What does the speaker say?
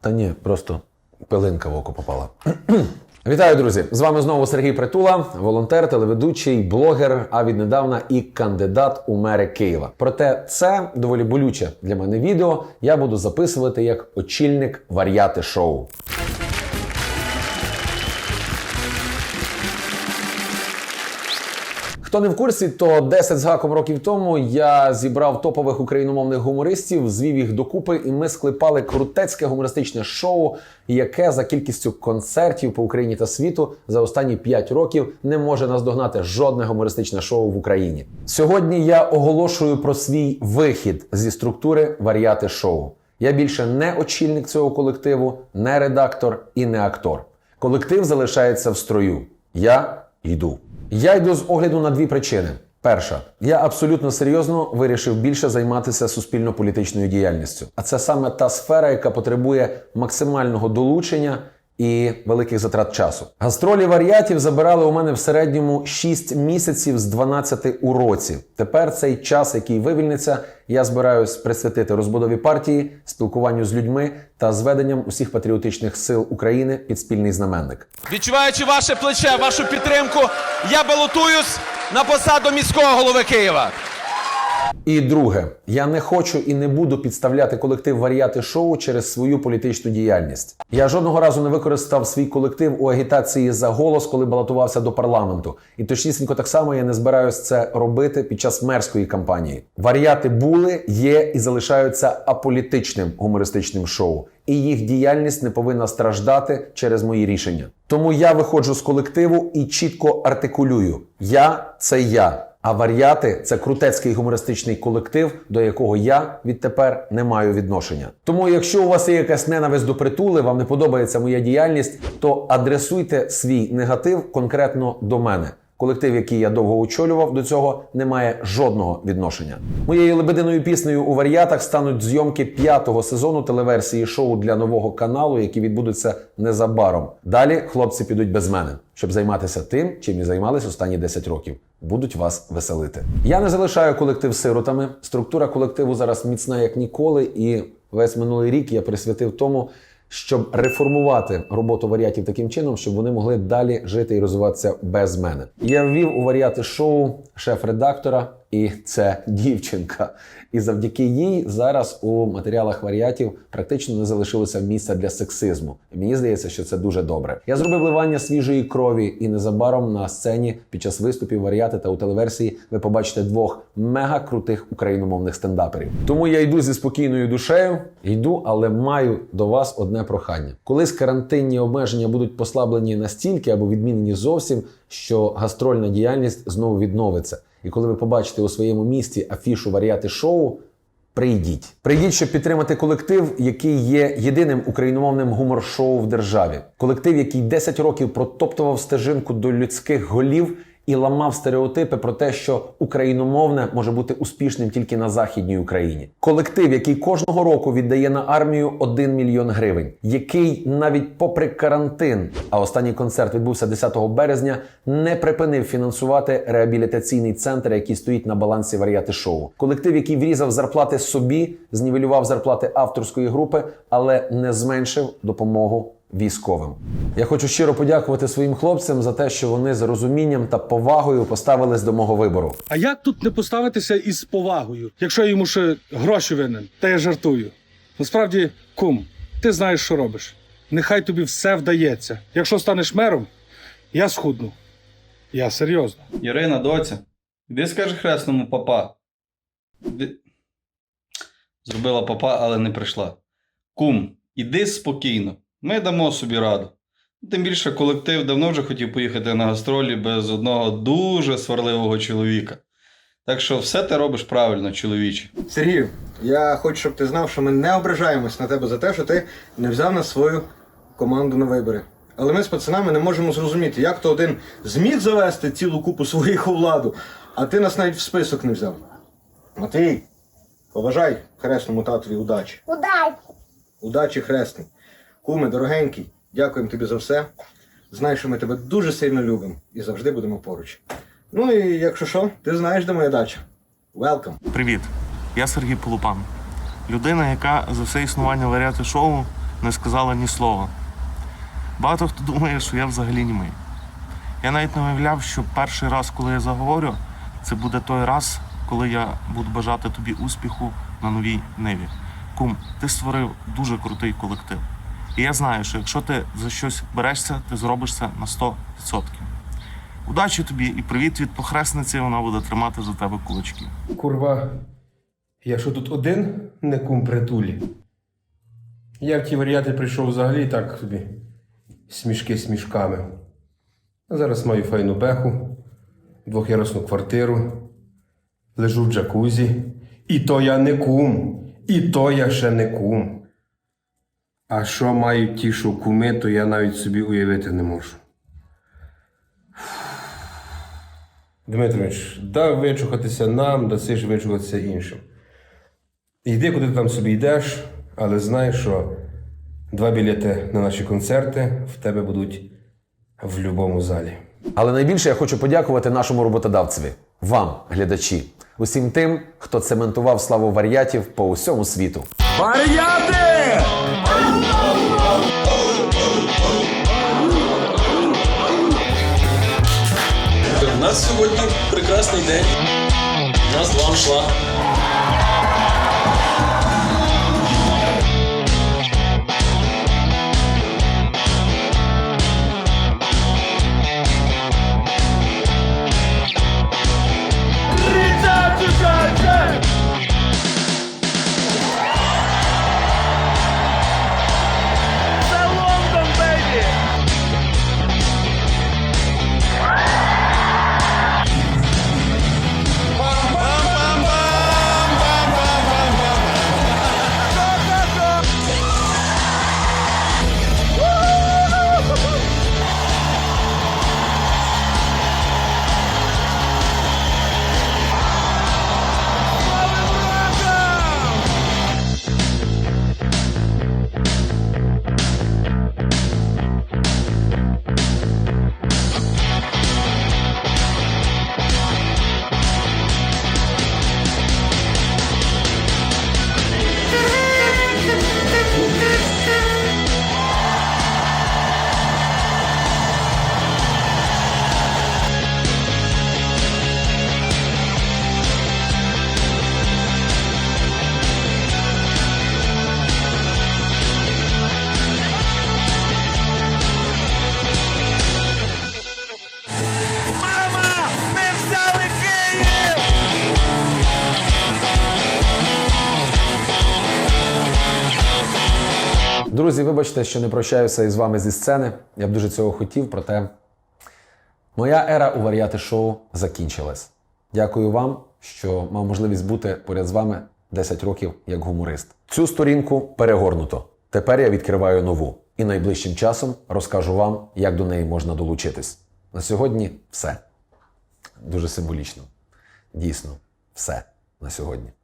Та ні, просто пилинка в око попала. Вітаю, друзі! З вами знову Сергій Притула, волонтер, телеведучий, блогер, а віднедавна і кандидат у мери Києва. Проте це доволі болюче для мене відео. Я буду записувати як очільник вар'яти шоу. Хто не в курсі, то 10 з гаком років тому я зібрав топових україномовних гумористів, звів їх докупи, і ми склепали крутецьке гумористичне шоу, яке за кількістю концертів по Україні та світу за останні 5 років не може наздогнати жодне гумористичне шоу в Україні. Сьогодні я оголошую про свій вихід зі структури варіати шоу. Я більше не очільник цього колективу, не редактор і не актор. Колектив залишається в строю. Я йду. Я йду з огляду на дві причини. Перша, я абсолютно серйозно вирішив більше займатися суспільно-політичною діяльністю. А це саме та сфера, яка потребує максимального долучення і великих затрат часу. Гастролі варіатів забирали у мене в середньому 6 місяців з 12 у році. Тепер цей час, який вивільниться, я збираюсь присвятити розбудові партії, спілкуванню з людьми та зведенням усіх патріотичних сил України під спільний знаменник. Відчуваючи ваше плече, вашу підтримку, я балотуюсь на посаду міського голови Києва. І друге, я не хочу і не буду підставляти колектив варіати шоу через свою політичну діяльність. Я жодного разу не використав свій колектив у агітації за голос, коли балотувався до парламенту. І точнісінько так само я не збираюсь це робити під час мерської кампанії. Варіати були, є і залишаються аполітичним гумористичним шоу. І їх діяльність не повинна страждати через мої рішення. Тому я виходжу з колективу і чітко артикулюю: я це я. А варіати це крутецький гумористичний колектив, до якого я відтепер не маю відношення. Тому, якщо у вас є якась ненависть до притули, вам не подобається моя діяльність, то адресуйте свій негатив конкретно до мене. Колектив, який я довго очолював, до цього не має жодного відношення. Моєю лебединою піснею у варіатах стануть зйомки п'ятого сезону телеверсії шоу для нового каналу, які відбудуться незабаром. Далі хлопці підуть без мене, щоб займатися тим, чим і займались останні 10 років. Будуть вас веселити. Я не залишаю колектив сиротами. Структура колективу зараз міцна як ніколи, і весь минулий рік я присвятив тому, щоб реформувати роботу варіатів таким чином, щоб вони могли далі жити і розвиватися без мене. Я ввів у варіати шоу шеф-редактора, і це дівчинка. І завдяки їй зараз у матеріалах варіатів практично не залишилося місця для сексизму. І мені здається, що це дуже добре. Я зробив вливання свіжої крові, і незабаром на сцені під час виступів варіати та у телеверсії ви побачите двох мега крутих україномовних стендаперів. Тому я йду зі спокійною душею, йду, але маю до вас одне прохання. Колись карантинні обмеження будуть послаблені настільки або відмінені зовсім, що гастрольна діяльність знову відновиться. І коли ви побачите у своєму місті афішу варіати шоу, прийдіть. Прийдіть, щоб підтримати колектив, який є єдиним україномовним гумор-шоу в державі. Колектив, який 10 років протоптував стежинку до людських голів і ламав стереотипи про те, що україномовне може бути успішним тільки на західній Україні. Колектив, який кожного року віддає на армію 1 мільйон гривень, який навіть попри карантин, а останній концерт відбувся 10 березня, не припинив фінансувати реабілітаційний центр, який стоїть на балансі варіати шоу. Колектив, який врізав зарплати собі, знівелював зарплати авторської групи, але не зменшив допомогу військовим. Я хочу щиро подякувати своїм хлопцям за те, що вони з розумінням та повагою поставились до мого вибору. А як тут не поставитися із повагою, якщо я йому ще гроші винен? Та я жартую. Насправді, кум, ти знаєш, що робиш. Нехай тобі все вдається. Якщо станеш мером, я схудну. Я серйозно. Ірина, доця, іди скажи хресному папа. Іди... Зробила папа, але не прийшла. Кум, іди спокійно. Ми дамо собі раду. Тим більше колектив давно вже хотів поїхати на гастролі без одного дуже сварливого чоловіка. Так що все ти робиш правильно, чоловіче. Сергію, я хочу, щоб ти знав, що ми не ображаємось на тебе за те, що ти не взяв на свою команду на вибори. Але ми з пацанами не можемо зрозуміти, як то один зміг завести цілу купу своїх у владу, а ти нас навіть в список не взяв. Матвій, поважай хресному татові удачі. Удачі! Удачі, хресний. Куме, дорогенький, дякуємо тобі за все. Знай, що ми тебе дуже сильно любимо і завжди будемо поруч. Ну і якщо що, ти знаєш, де моя дача. Welcome. Привіт, я Сергій Полупан. Людина, яка за все існування варіати шоу не сказала ні слова. Багато хто думає, що я взагалі німий. Я навіть не уявляв, що перший раз, коли я заговорю, це буде той раз, коли я буду бажати тобі успіху на новій ниві. Кум, ти створив дуже крутий колектив. І я знаю, що якщо ти за щось берешся, ти зробиш це на 100%. Удачі тобі і привіт від похресниці, вона буде тримати за тебе кулачки. Курва, я що тут один не кум притулі? Я в ті варіати прийшов взагалі так собі. Смішки смішками. А зараз маю файну беху, двохярусну квартиру, лежу в джакузі. І то я не кум, і то я ще не кум. А що мають ті, що куми, то я навіть собі уявити не можу. Дмитрович, дав вичухатися нам, даси ж вичухатися іншим. Йди, куди ти там собі йдеш, але знай, що два білети на наші концерти в тебе будуть в будь-якому залі. Але найбільше я хочу подякувати нашому роботодавцеві, вам, глядачі, усім тим, хто цементував славу варіатів по усьому світу. У нас сьогодні прекрасний день. У нас два аншлаг. Друзі, вибачте, що не прощаюся із вами зі сцени. Я б дуже цього хотів, проте моя ера у варіати шоу закінчилась. Дякую вам, що мав можливість бути поряд з вами 10 років як гуморист. Цю сторінку перегорнуто. Тепер я відкриваю нову і найближчим часом розкажу вам, як до неї можна долучитись. На сьогодні все. Дуже символічно. Дійсно, все на сьогодні.